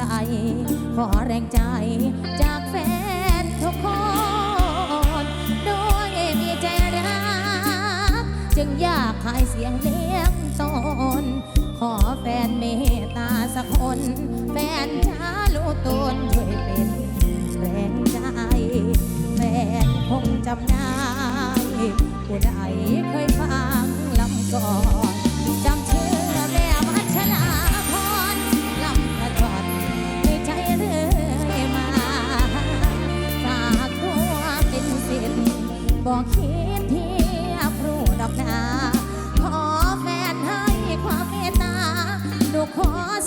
ใส ขอแรงใจจากแฟนทุกคน โดยมีใจรัก จึงอยากขายเสียงเลี้ยงตน ขอแฟนเมตตาสักคน แฟนจ้าลูกตนช่วยเป็นแรงใจ แฟนคงจำได้ผู้ใดเคยฟังลำก่อน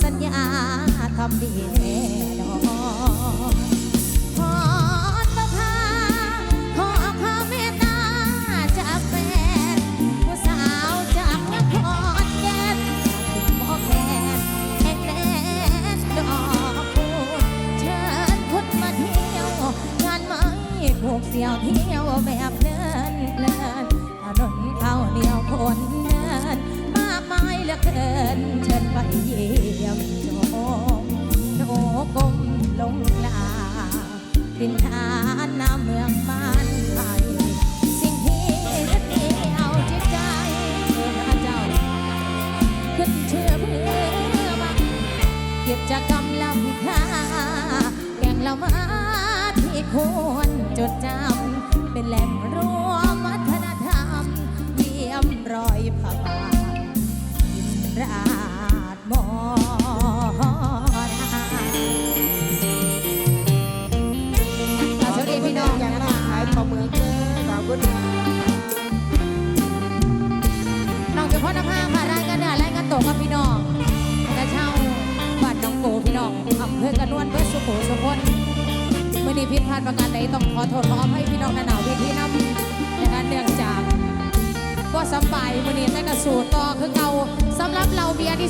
สัญญาทำดีแน่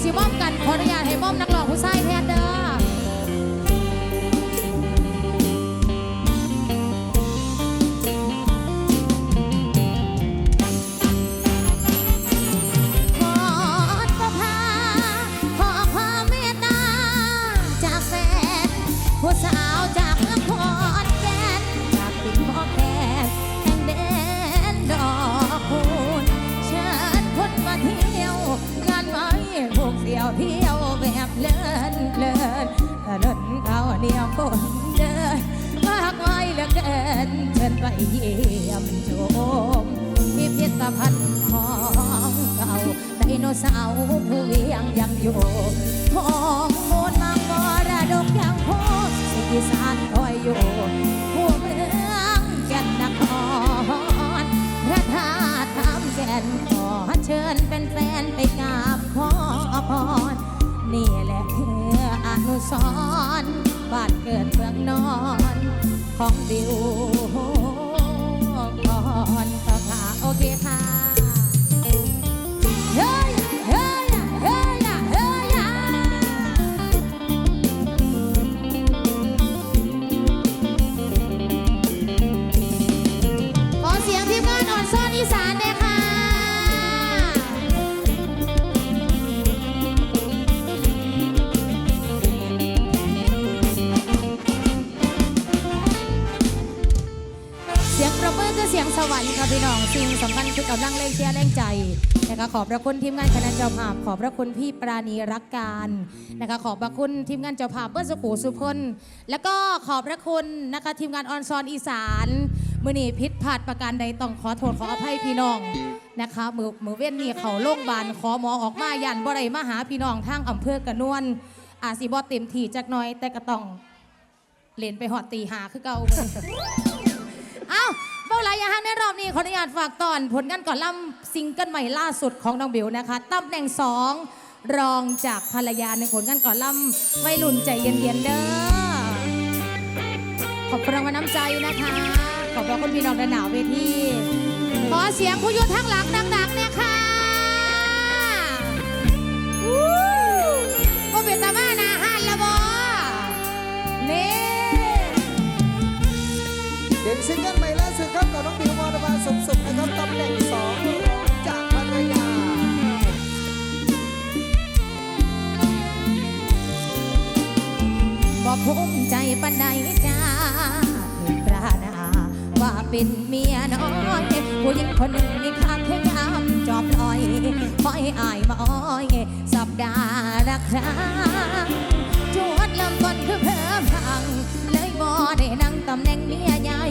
สิบ้อมกันขออนุญาต วเที่ยวแบบเลินเลินเลินเขาเดียวคนเดินมากมายเหลือเกินเชิญไปเยี่ยมชมพิพิธภัณฑ์ของเก่าไดโนเสาร์เพื่อยังยังอยู่ของมูลมังมรดกยังโคสิสานคอยอยู่หัวเมืองแก่นนครพระธาตุทำแก่นขอเชิญเป็นแฟนไปกาน พร นี่แหละเธออนุสรบ้านเกิดเมืองนอน ของดิวก่อนต่อโอเคค่ะ น้องสิ่งสำคัญคือกำลังเล่งเชียร์แรงใจนะคะขอบพระคุณทีมงานคณะเจ้าภาพ ขอบพระคุณพี่ปราณีรักการนะคะขอบพระคุณทีมงานเจ้าภาพเพื่อสุขูสุพลแล้วก็ขอบพระคุณนะคะทีมงานออนซอนอีสานมือนีพิษพลาดประการใดต้องขอโทษขออภัยพี่น้องนะคะมือมือเว้นนี่เขาโรงพยาบาลขอหมอออกมายันบ่ได้มาหาพี่น้องทางอำเภอกระนวนอาจสิบ่เต็มที่จักน่อยแต่ก็ต้องเล่นไปหอดตีหาคือเก่าเอ้า หลายอยางในรอบนี้ขออนุญาตฝากตอน ผลงานก่อนล่ำซิงเกิลใหม่ล่าสุดของน้องบิวนะคะตำแหน่งสองรองจากภรรยาในผลงานก่อนล่ำวัยรุ่นใจเย็นๆเด้อขอบคุณรางวัลน้ำใจนะคะ ขอบพระคุณพี่น้องด้านหนาวเวทีขอเสียงผู้ยุทางหลังดังๆเนี่ยค่ะวู้เป็นตาบ้านาหันละบอนี่เด็กซิงเกิลใหม่ ครับกับน้องบิวมรดาสมสุขนะครับตำแหน่งสองรองจากภรรยาบอกภูมิใจปันใดจ้าเห็นปราณาว่าเป็นเมียน้อยผู้หญิงคนหนึ่งมีค่าแค่ยามจอบลอยคอยอายมาอ้อย สัปดาห์ละครั้งจวดลำต้นคือเพิ่มพัง บ่ได้นั่งตำแหน่งเมียใหญ่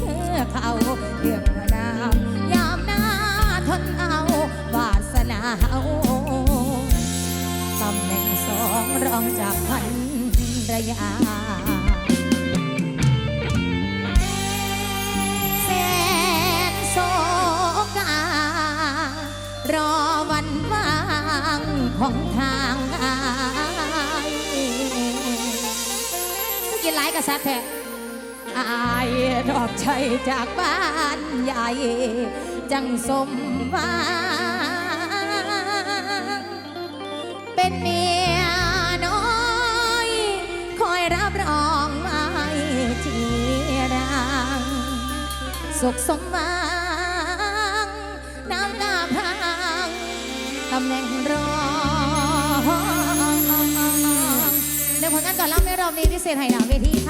คือเขาเรื่องนามยามหน้าทนเอาวาสนาเฮาตำแหน่งสองรองจากพันระยาแสนโศการอวันว่างของทาง กินหลายกษัตริย์แท้อายดอกชัยจากบ้านใหญ่ จังสมหวางเป็นเมียน้อยคอยรับรองไม่ทีรังสุขสมหวัง อนเล่าในรอบนี้พิเศษไห้หนาเวที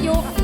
주세요.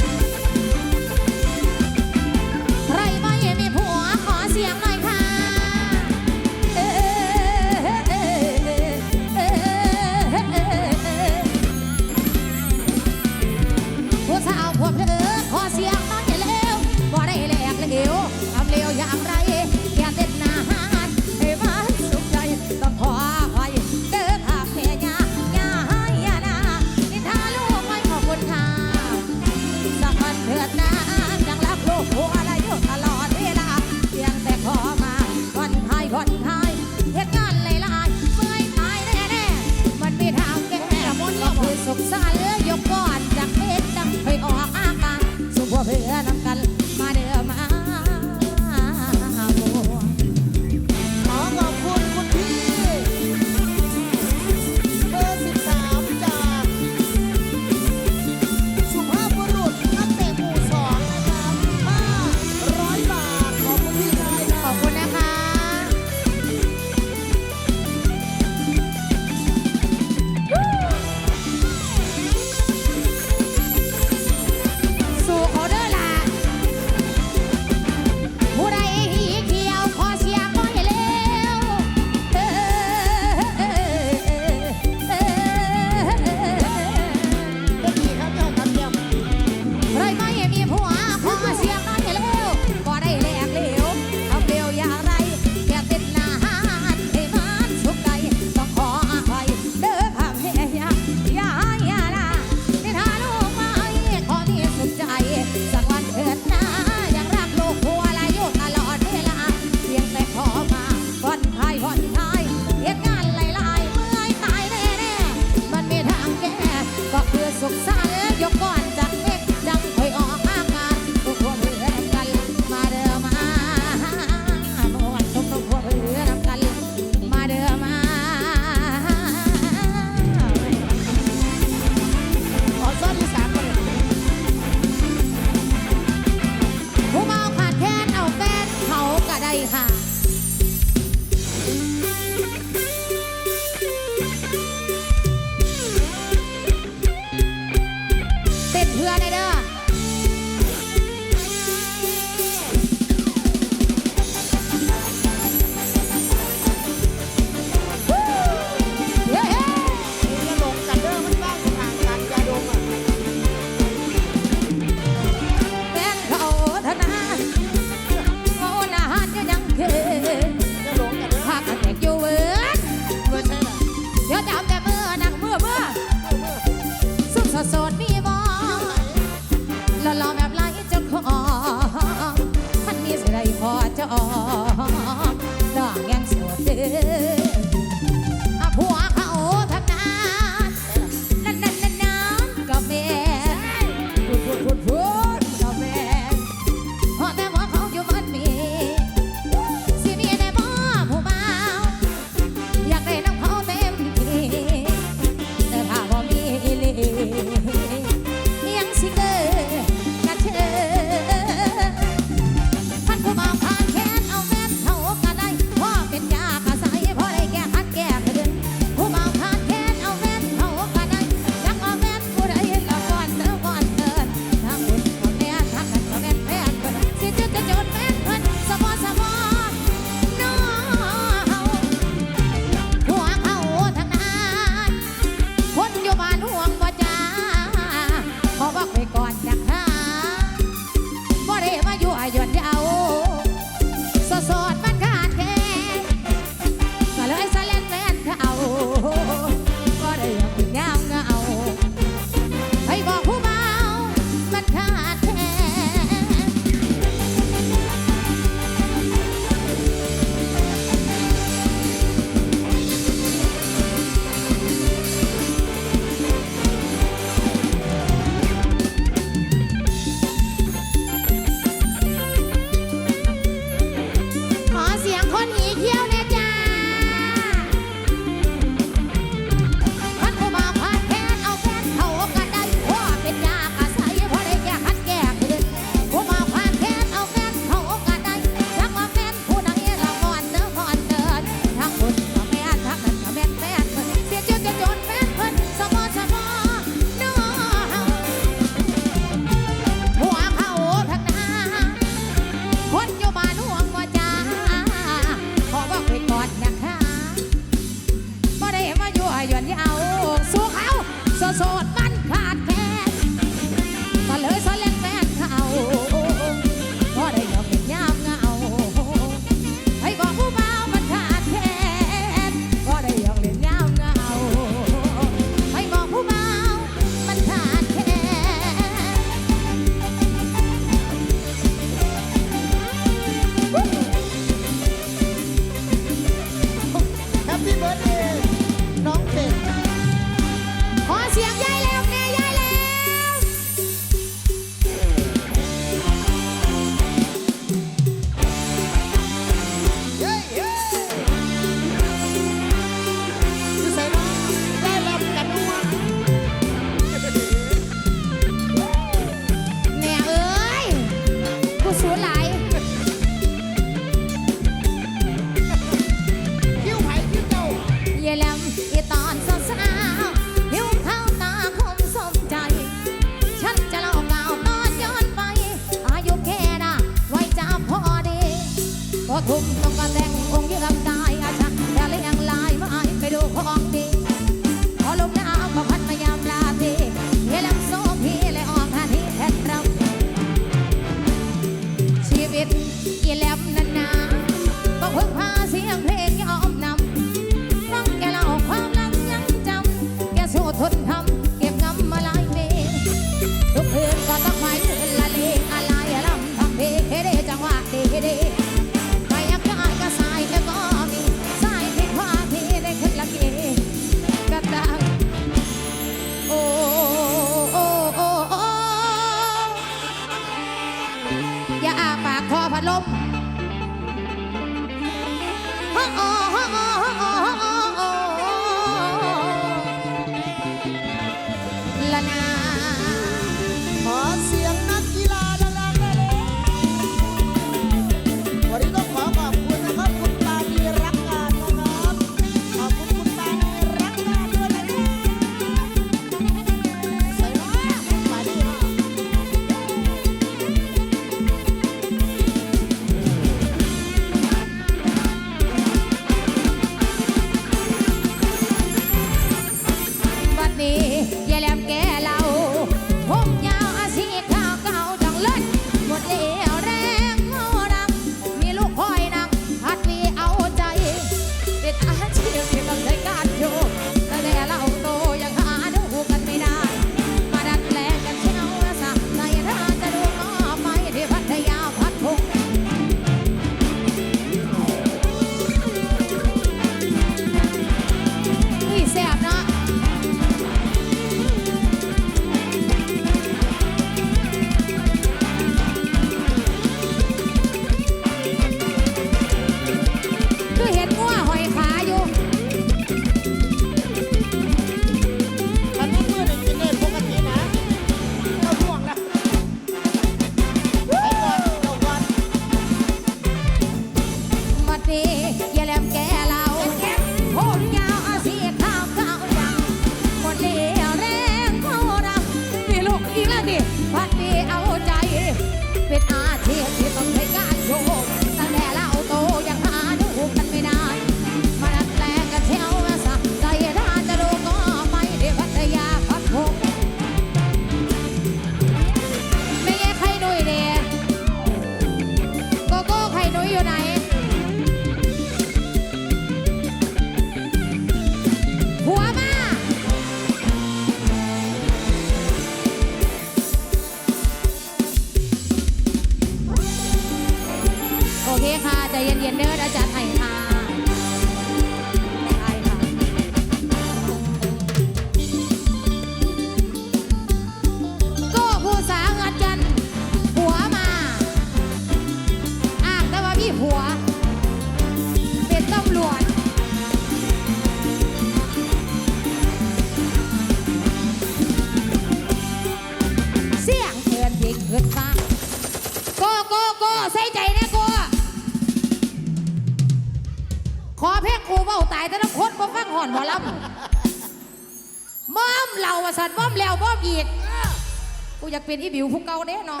็นอีบิวผู้เก่าเด้เนาะ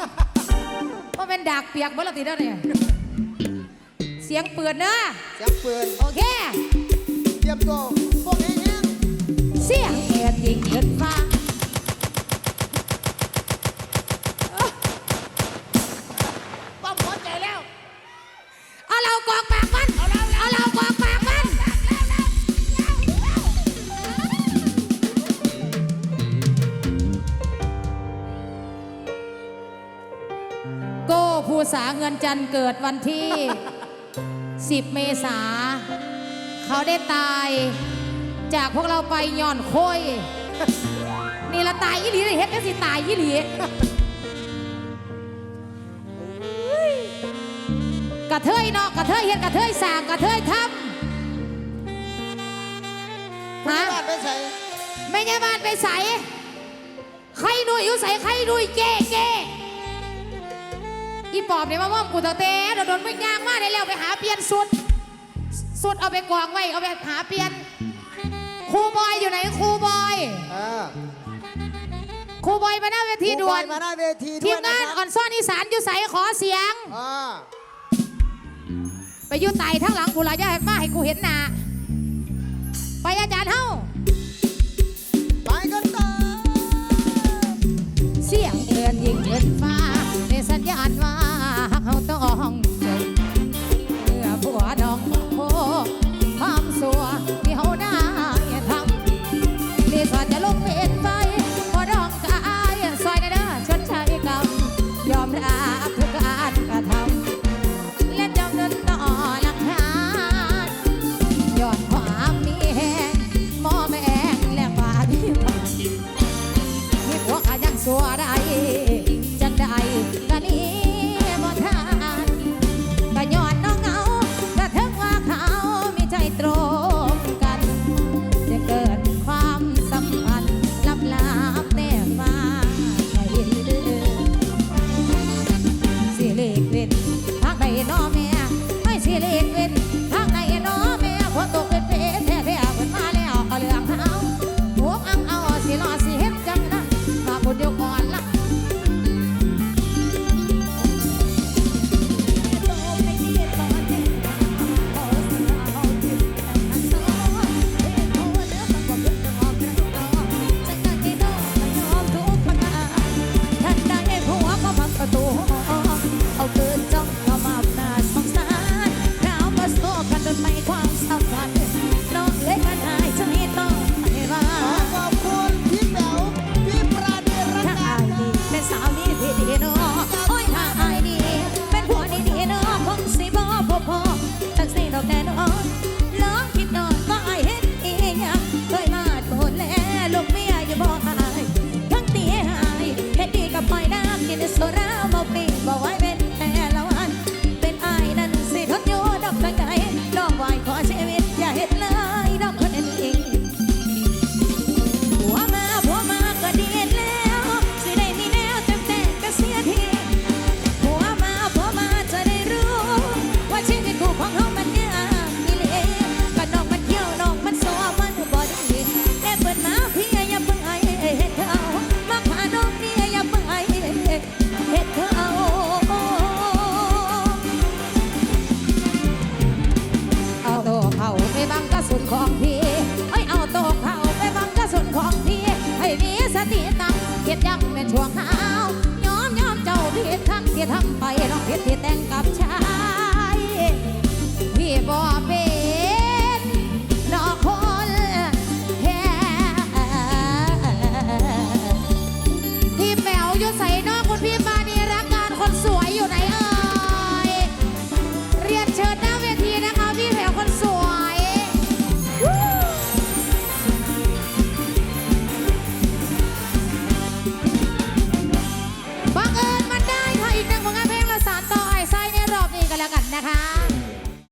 เพราะเป็นดากเปียกบ่ละตีเด้อเนี่ยเสียงเปิดเนอะเสียงเปิดโอเคเตรียมตัวพวกเองเสียงเปิดจริงเกินฟ้า งินจันทร์เกิดวันที่ 10 เมษา เขาได้ตายจากพวกเราไปย่อนโคยนี่ละตายยี่หลีเลยเฮ็ดก็สิตายยี่หลีกระเทยเนาะกระเทยเฮ็ดกระเทยสร้างกระเทยทำคุณฮะบ้านไปใส่ไม่ใช่บ้านไปใสใครหนุ่ยอยู่ใสใครหนุ่ยเก้เก้ อีปอบเนี่ยมาว่อมกูตะเต้โดนโดนมึงยางมาได้แล้วไปหาเปลี่ยนสุด สุดเอาไปกองไว้เอาไปหาเปลี่ยนครูบอยอยู่ไหนครูบอยเออครูบอยมาหน้าเวทีด่วนครูบอยมาหน้าเวทีด้ทีวยมนะงานคอ่รัอบนซ่อนอีสานอยู่ใสขอเสียงอ่าไปอยู่ไต่ทั้งหลังกูละอย่าให้มาให้กูเห็นหน้าไปอาจารย์เฮ้า อนยิ่งเงินฟ้าในสัญญาณว่าเขาต้องจบเมื่อผัวน้องโคความสัวที่เขาได้ทำในส่วนจะลงเป็นฟ้า